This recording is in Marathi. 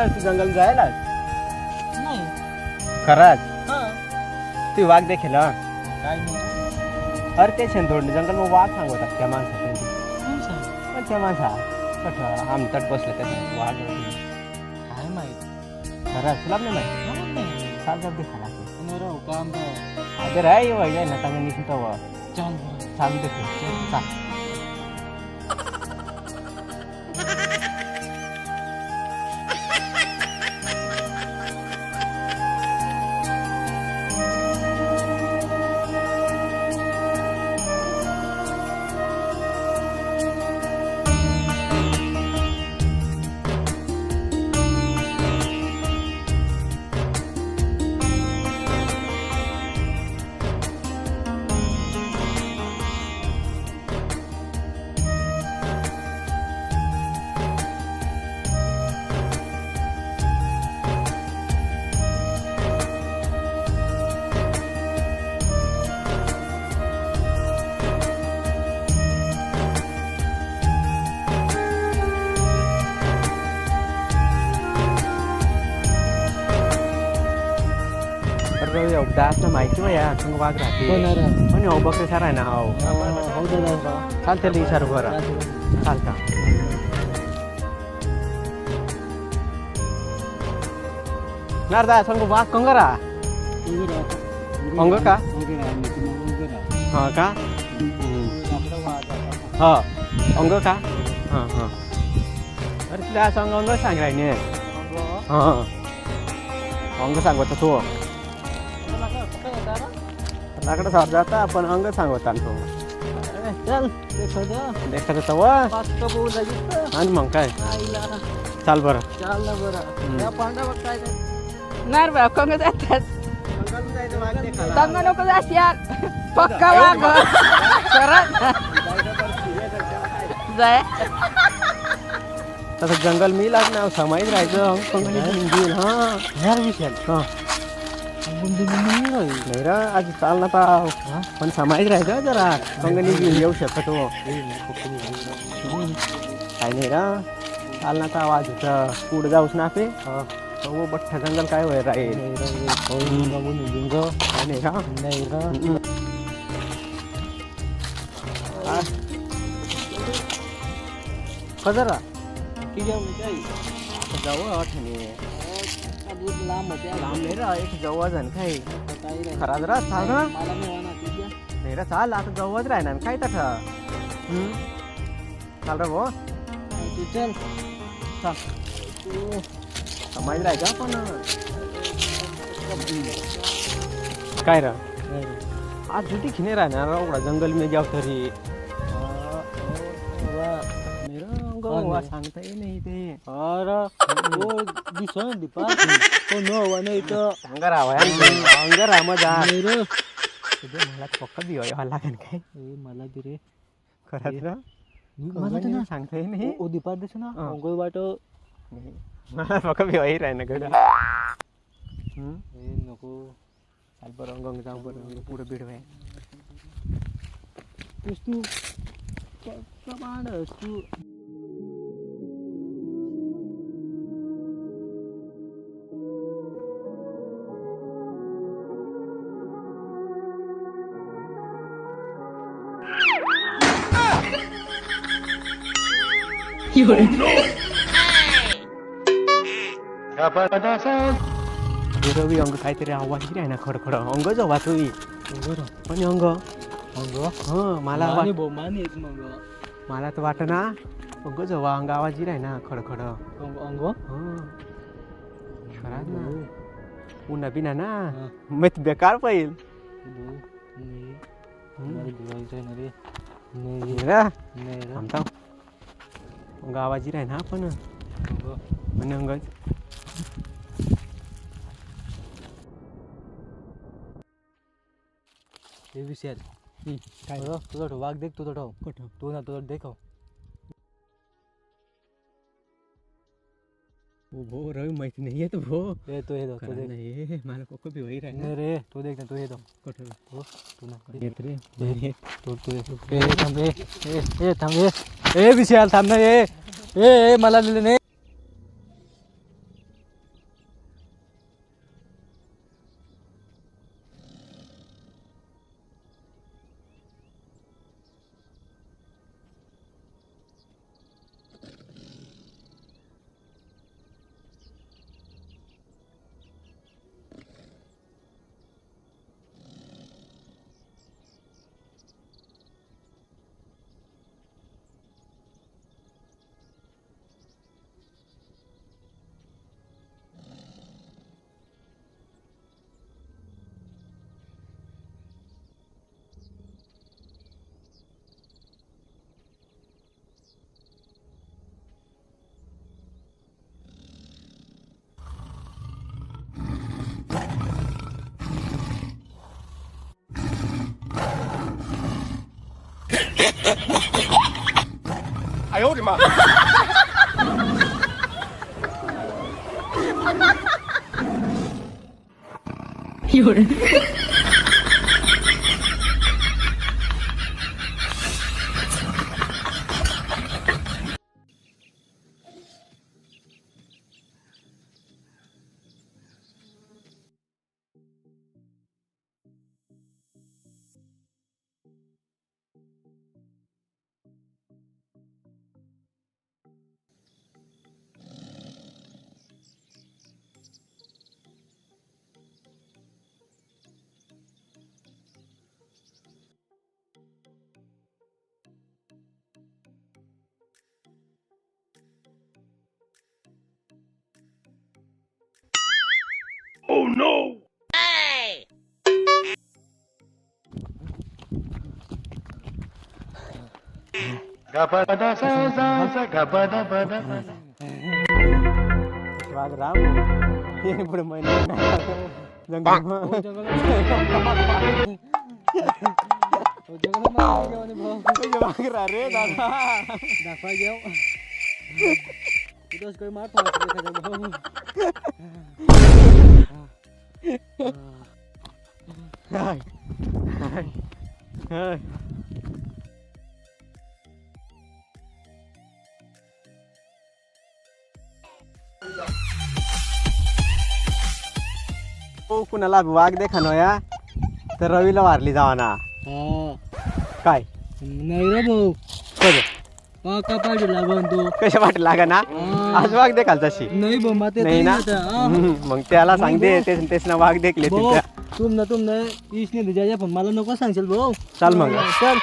खरंच तू जंगल जायला? नाही. खरंच? हा. तू वाघ देखील हं? काय नाही. अरे ते शेंदोडणी जंगल मग वाघ सांगतात त्या माणसाचं कोण सांग? पण त्या माणसा कठ आम्ही तट बसलं त्याचं वाघ काय माहीत? खरंच तुला नाही माहिती? नाही चाल जर दिखाला राव काम अरे राय वय ना चांगलं निघून तो चाल. चालू. देखील चाल. अरे एवढा असं माहिती वय संग वाघ राहते कोण आहे रे? पण हो बघ सारा आहे ना हो हा, हो दादा राव. चाल त्याला इशारा बरं रात्री. चालता नारदा संग वाघ कंगरा उभं राहा. अंग का? लाकडं सार जाता पण अंग सांगत चल देखत लागेल तर. आणि मग काय. चाल बरं. चाल ना बरं. या. पांडा बघ काय नाही बा कंग जातात कंग नको जास यार पक्का वाघ खरंच जाय. तसं जंगल मी लागणार समाईत राहायचं. हां. यार विशाल. हां. नाही रा आज चाल ना पाव पण समाईत राहायचं जरा. कंगणी घेऊन येऊ शकत. हो काय नाही रा. चाल ना का आवाज होतं. पुढे जाऊस ना आपे. हो. बठ्ठा जंगल काय वय राहील नाही हो, का नाही रे. हम्म. आ. कजरा ठीक आहे मग काय? दूध लांब होते. लांब नाही रा एक जवळ जण काय काही. नाही. जरा चाल ना. मला नाही होणार, ठीक आहे? नाही रा चाल आता जवळच राहणार काय तठ? चाल रे भाऊ. तू चल. चाल. समाज राहायचा पण काय रा? रे. आज जुटी खिने राहणार? एवढा जंगल में जाऊ तरी. वा. वा सांगता ये नाही ते अरे हो दिसो ना दीपा. तो न हवा नाही तर सांगा राहा राहा मजा रे तुझे मला पक्का बिवायला लागेल काय? ए, मला बी रे. खरंच ना? मला तर ना सांगता ये नाही. ओ दीपा दिसो ना. अंगोळ वाट. मला पक्का बिवाई राही ना गड ए नको. चाल बरं अंग जाऊ बरं. पुढे बिडवाय तूच तू. कमांड तू? रवी अंग काहीतरी आवाज आहे ना खडखड अंग जवा तुम्ही पण अंग अंग हं मला वाट भो मानी येत मग मला तर वाट ना अंग जवा अंग आवाज आहे ना खडखड अंग अंग हं खराच ना पुन्हा बिना ना हा. मग बेकार पाहिजे भो नाही मला भिवायचं आहे ना रे नाही रा नाही रे थांबता आवाज आहे ना पण अंग पण अंग हे विषय काय? तुझा तुझा ठेव वाघ देख तुझा ठेव. कुठं? तू ना तुझा देखाव ओ भो रवी माहिती नाही येत भो ए तो हे दो तो देख. मला कोको बी वही राही नाही रे तू देख ना तू हे दो कुठं? तो तू ना. येत रे तू तू ए थांब ए ए ए थांब ए. ए विशाल थांब ना ए ए 有人。वाघ राम ये पुढे महिने जंगल वाघ रा रे दादा दाखवा घेऊ तिथंच काही मार थांबा एखाद्या भाऊ हाय. हाय. हाय. हो कुणाला वाघ देखा या तर रवीला वारली जावा ना हा काय नाही रे भाऊ कसं लागून तो? कशा वाट लागा ना आज वाघ देखाल तशी. नाही भाऊ माते नाही ना? हम्म, मग त्याला सांगते तेच तेच ना वाघ देखले भाऊ तिथं. तुम ना तुम ना पण मला नको सांगशील भाऊ चाल मग. चल.